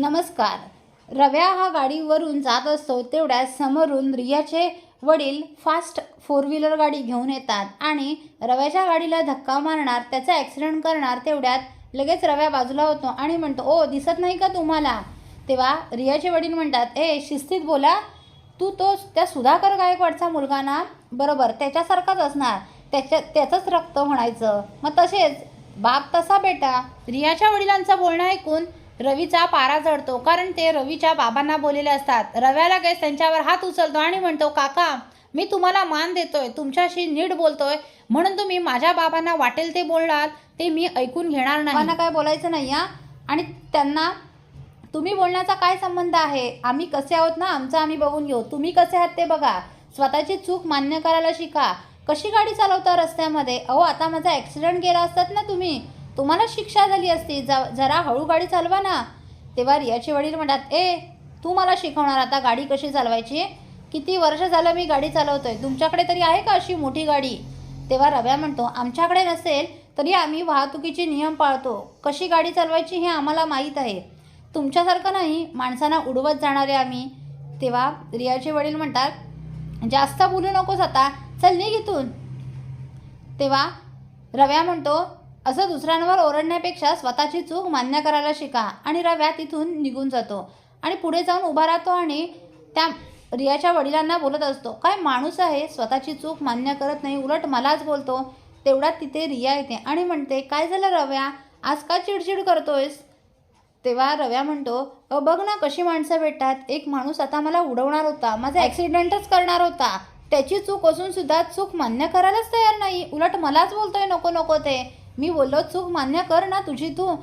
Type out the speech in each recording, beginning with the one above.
नमस्कार. रव्या हा गाडीवरून जात असतो तेवढ्या समोरून रियाचे वडील फास्ट फोर व्हीलर गाडी घेऊन येतात आणि रव्याच्या गाडीला धक्का मारणार त्याचा ॲक्सिडेंट करणार तेवढ्यात लगेच रव्या बाजूला होतो आणि म्हणतो ओ दिसत नाही का तुम्हाला? तेव्हा रियाचे वडील म्हणतात ए शिस्तीत बोला. तू तो त्या सुधाकर गायकवाडचा मुलगा ना? बरोबर त्याच्यासारखाच असणार. त्याच्या त्याचंच रक्त म्हणायचं. मग तसेच. बाप तसा बेटा. रियाच्या वडिलांचं बोलणं ऐकून रवीचा पारा चढतो कारण ते रवीच्या बाबांना बोललेले असतात. रव्याला गेस त्यांच्यावर हात उचलतो आणि म्हणतो काका मी तुम्हाला मान देतोय तुमच्याशी नीट बोलतोय. म्हणून तुम्ही माझ्या बाबांना वाटेल ते बोलणार ते मी ऐकून घेणार नाही. मला काय बोलायचं नाही या आणि त्यांना तुम्ही बोलण्याचा काय संबंध आहे? आम्ही कसे आहोत ना? आमचं आम्ही बघून घेऊ. तुम्ही कसे आहात ते बघा. स्वतःची चूक मान्य करायला शिका. कशी गाडी चालवता रस्त्यामध्ये? अहो आता माझा ॲक्सिडेंट केला असतात ना तुम्ही. तुम्हाला शिक्षा झाली असती जा जरा हळू गाडी चालवा ना. तेव्हा रियाचे वडील म्हणतात ए तू मला शिकवणार आता गाडी कशी चालवायची? किती वर्ष झालं मी गाडी चालवतोय? तुमच्याकडे तरी आहे का अशी मोठी गाडी? तेव्हा रव्या म्हणतो आमच्याकडे नसेल तरी आम्ही वाहतुकीचे नियम पाळतो. कशी गाडी चालवायची हे आम्हाला माहीत आहे. तुमच्यासारखं नाही माणसांना उडवत जाणारे आम्ही. तेव्हा रियाचे वडील म्हणतात जास्त बोलू नकोस आता. चल निघ इथून. तेव्हा रव्या म्हणतो असं दुसऱ्यांवर ओरडण्यापेक्षा स्वतःची चूक मान्य करायला शिका आणि रव्या तिथून निघून जातो. आणि पुढे जाऊन उभा राहतो आणि त्या रियाच्या वडिलांना बोलत असतो काय माणूस आहे स्वतःची चूक मान्य करत नाही उलट मलाच बोलतो. तेवढ्यात तिथे रिया येते आणि म्हणते काय झालं रव्या? आज का चिडचिड करतोयस? तेव्हा रव्या म्हणतो "अ, बघ ना कशी माणसं भेटतात. एक माणूस आता मला उडवणार होता माझा ॲक्सिडेंटच करणार होता. त्याची चूक असून सुद्धा चूक मान्य करायलाच तयार नाही. उलट मलाच बोलतोय नको नको ते. मी बोललो चूक मान्य कर ना तुझी तू.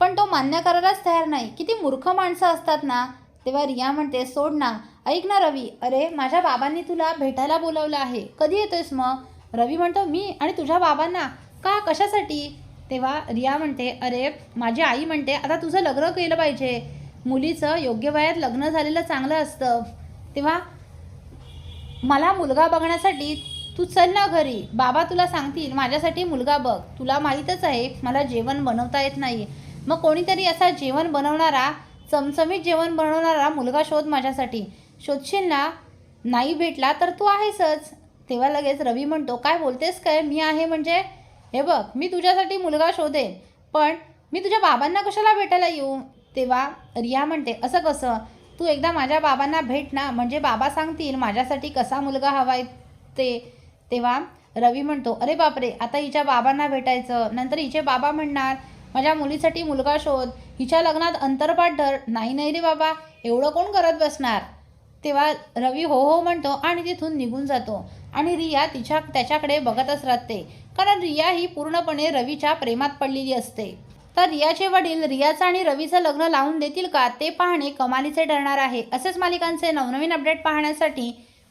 पण तो मान्य करायलाच तयार नाही. किती मूर्ख माणसं असतात ना. तेव्हा रिया म्हणते सोड ना. ऐक ना रवी. अरे माझ्या बाबांनी तुला भेटायला बोलवलं आहे. कधी येतोयस मग? रवी म्हणतो मी आणि तुझ्या बाबांना. का? कशासाठी? तेव्हा रिया म्हणते अरे माझी आई म्हणते आता तुझं लग्न केलं पाहिजे. मुलीचं योग्य वयात लग्न झालेलं चांगलं असतं. तेव्हा मला मुलगा बघण्यासाठी तू चल ना घरी. बाबा तुला सांगतील माझ्यासाठी मुलगा बघ. तुला माहीतच आहे मला जेवण बनवता येत नाही मग कोणीतरी असा जेवण बनवणारा चमचमीत जेवण बनवणारा मुलगा शोध माझ्यासाठी. शोधशील ना? नाही भेटला तर तू आहेसच. तेव्हा लगेच रवी म्हणतो काय बोलतेस काय? मी आहे म्हणजे? हे बघ मी तुझ्यासाठी मुलगा शोधेन. पण मी तुझ्या बाबांना कशाला भेटायला येऊ? तेव्हा रिया म्हणते असं कसं? तू एकदा माझ्या बाबांना भेट ना. म्हणजे बाबा सांगतील माझ्यासाठी कसा मुलगा हवाय ते. तेव्हा रवी म्हणतो अरे बापरे आता हिच्या बाबांना भेटायचं. नंतर हिचे बाबा म्हणणार माझ्या मुलीसाठी मुलगा शोध. हिच्या लग्नात अंतरपाठ धर. नाही नाही रे बाबा एवढं कोण करत बसणार? तेव्हा रवी हो हो म्हणतो आणि तिथून निघून जातो. आणि रिया तिच्या त्याच्याकडे बघतच राहते. कारण रिया ही पूर्णपणे रवीच्या प्रेमात पडलेली असते. तर रियाचे वडील रियाचं आणि रवीचं लग्न लावून देतील का ते पाहणे कमालीचे ठरणार आहे. असेच मालिकांचे नवनवीन अपडेट पाहण्यासाठी